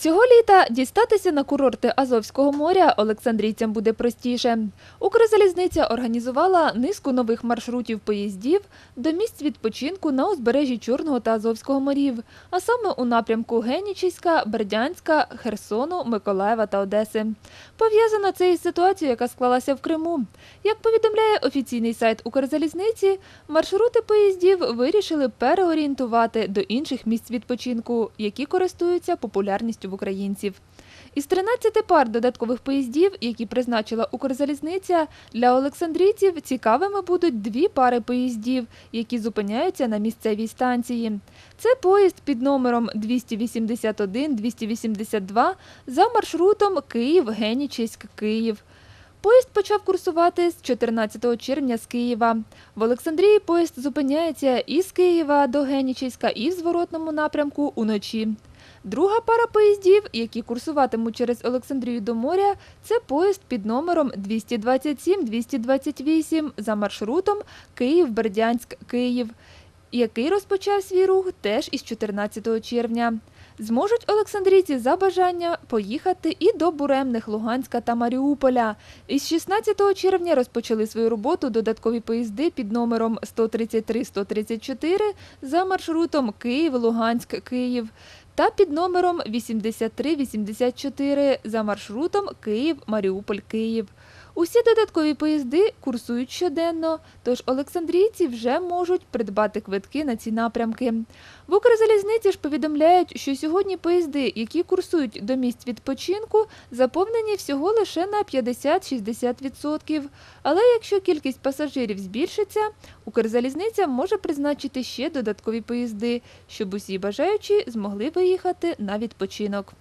Цього літа дістатися на курорти Азовського моря Олександрійцям буде простіше. Укрзалізниця організувала низку нових маршрутів поїздів до місць відпочинку на узбережжі Чорного та Азовського морів, а саме у напрямку Генічіська, Бердянська, Херсону, Миколаєва та Одеси. Пов'язано це із ситуацією, яка склалася в Криму. Як повідомляє офіційний сайт Укрзалізниці, маршрути поїздів вирішили переорієнтувати до інших місць відпочинку, які користуються популярністю в українців. Із 13 пар додаткових поїздів, які призначила Укрзалізниця, для олександрійців цікавими будуть дві пари поїздів, які зупиняються на місцевій станції. Це поїзд під номером 281-282 за маршрутом Київ-Генічеськ-Київ. Поїзд почав курсувати з 14 червня з Києва. В Олександрії поїзд зупиняється із Києва до Генічеська і в зворотному напрямку уночі. Друга пара поїздів, які курсуватимуть через Олександрію до моря, це поїзд під номером 227-228 за маршрутом Київ-Бердянськ-Київ, який розпочав свій рух теж із 14 червня. Зможуть олександрійці за бажання поїхати і до буремних Луганська та Маріуполя. Із 16 червня розпочали свою роботу додаткові поїзди під номером 133-134 за маршрутом Київ-Луганськ-Київ та під номером 83-84 за маршрутом Київ-Маріуполь-Київ. Усі додаткові поїзди курсують щоденно, тож олександрійці вже можуть придбати квитки на ці напрямки. В Укрзалізниці ж повідомляють, що сьогодні поїзди, які курсують до місць відпочинку, заповнені всього лише на 50-60%. Але якщо кількість пасажирів збільшиться, Укрзалізниця може призначити ще додаткові поїзди, щоб усі бажаючі змогли виїхати на відпочинок.